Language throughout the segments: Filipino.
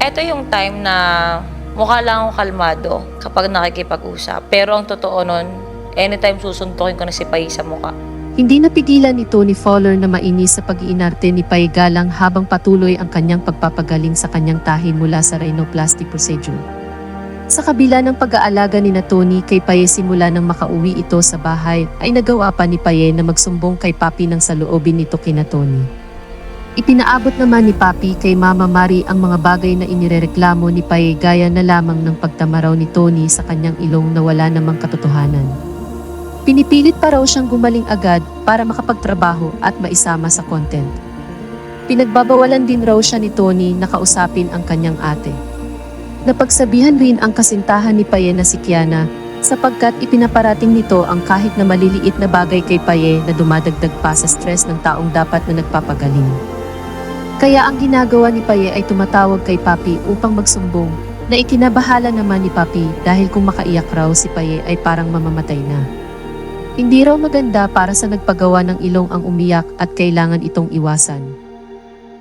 Eto yung time na mukha lang ako kalmado kapag nakikipag-usap. Pero ang totoo nun, anytime susuntukin ko na si Pai sa mukha. Hindi napigilan ni Tony Fowler na mainis sa pag-iinarte ni Pai Galang habang patuloy ang kanyang pagpapagaling sa kanyang tahi mula sa rhinoplasty procedure. Sa kabila ng pag-aalaga ni na Tony kay Paye simula nang makauwi ito sa bahay, ay nagawa pa ni Paye na magsumbong kay Papi ng saloobin nito kina Tony. Ipinaabot naman ni Papi kay Mama Mari ang mga bagay na inirereklamo ni Paye gaya na lamang ng pagtamaraw ni Tony sa kanyang ilong na wala namang katotohanan. Pinipilit pa raw siyang gumaling agad para makapagtrabaho at maisama sa content. Pinagbabawalan din raw siya ni Tony na kausapin ang kanyang ate. Napagsabihan rin ang kasintahan ni Paye na si Kiana sapagkat ipinaparating nito ang kahit na maliliit na bagay kay Paye na dumadagdag pa sa stress ng taong dapat na nagpapagaling. Kaya ang ginagawa ni Paye ay tumatawag kay Papi upang magsumbong na ikinabahala naman ni Papi dahil kung makaiyak raw si Paye ay parang mamamatay na. Hindi raw maganda para sa nagpagawa ng ilong ang umiyak at kailangan itong iwasan.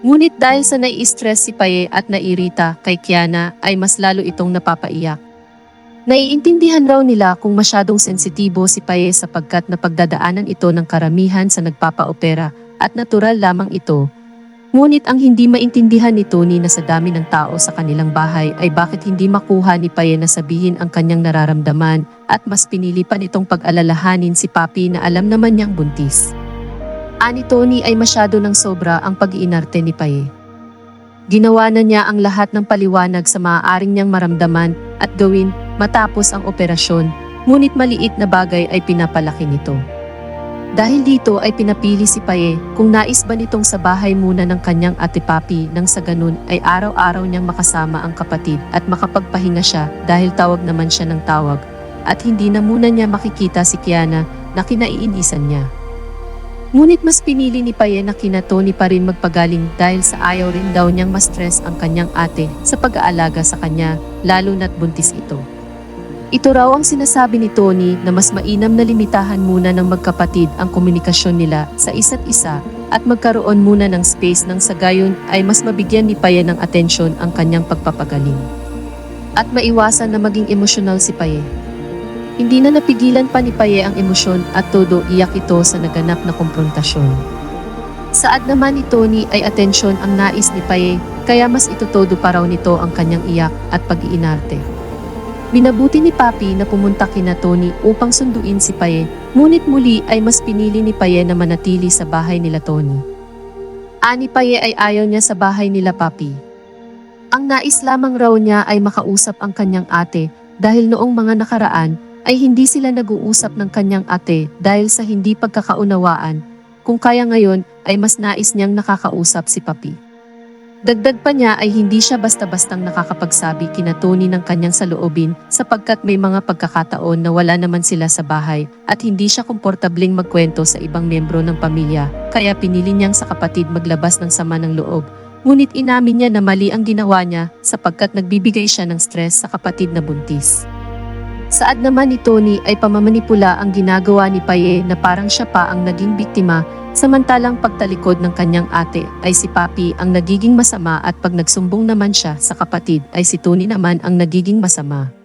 Ngunit dahil sa nai-stress si Paye at nairita kay Kiana ay mas lalo itong napapaiyak. Naiintindihan raw nila kung masyadong sensitibo si Paye sapagkat napagdadaanan ito ng karamihan sa nagpapaopera at natural lamang ito. Ngunit ang hindi maintindihan ni Tony na sa dami ng tao sa kanilang bahay ay bakit hindi makuha ni Paye na sabihin ang kanyang nararamdaman at mas pinili pa nitong pag-alalahanin si Papi na alam naman niyang buntis. Ani Tony ay masyado ng sobra ang pag-iinarte ni Paye. Ginawa na niya ang lahat ng paliwanag sa maaaring niyang maramdaman at gawin matapos ang operasyon, ngunit maliit na bagay ay pinapalaki nito. Dahil dito ay pinapili si Paye kung nais ba nitong sa bahay muna ng kanyang ate Papi nang sa ganun ay araw-araw niyang makasama ang kapatid at makapagpahinga siya dahil tawag naman siya ng tawag at hindi na muna niya makikita si Kiana na kinaiinisan niya. Ngunit mas pinili ni Paye na kina Tony pa rin magpagaling dahil sa ayaw rin daw niyang ma-stress ang kanyang ate sa pag-aalaga sa kanya, lalo na't buntis ito. Ito raw ang sinasabi ni Tony na mas mainam na limitahan muna ng magkapatid ang komunikasyon nila sa isa't isa at magkaroon muna ng space nang sa gayon ay mas mabigyan ni Paye ng atensyon ang kanyang pagpapagaling. At maiwasan na maging emosyonal si Paye. Hindi na napigilan pa ni Paye ang emosyon at todo iyak ito sa naganap na komprontasyon. Saad naman ni Tony ay atensyon ang nais ni Paye kaya mas itutodo pa raw nito ang kanyang iyak at pag-iinarte. Binabuti ni Papi na pumunta kina Tony upang sunduin si Paye, ngunit muli ay mas pinili ni Paye na manatili sa bahay nila Tony. Ani Paye ay ayaw niya sa bahay nila Papi. Ang nais lamang raw niya ay makausap ang kanyang ate dahil noong mga nakaraan ay hindi sila nag-uusap ng kanyang ate dahil sa hindi pagkakaunawaan, kung kaya ngayon ay mas nais niyang nakakausap si Papi. Dagdag pa niya ay hindi siya basta-bastang nakakapagsabi kina Tony ng kanyang saloobin sapagkat may mga pagkakataon na wala naman sila sa bahay at hindi siya komportabling magkwento sa ibang miyembro ng pamilya kaya pinili niyang sa kapatid maglabas ng sama ng loob. Ngunit inamin niya na mali ang ginawa niya sapagkat nagbibigay siya ng stress sa kapatid na buntis. Saad naman ni Tony ay pamamanipula ang ginagawa ni Paye na parang siya pa ang naging biktima samantalang pagtalikod ng kanyang ate ay si Papi ang nagiging masama at pag nagsumbong naman siya sa kapatid ay si Tony naman ang nagiging masama.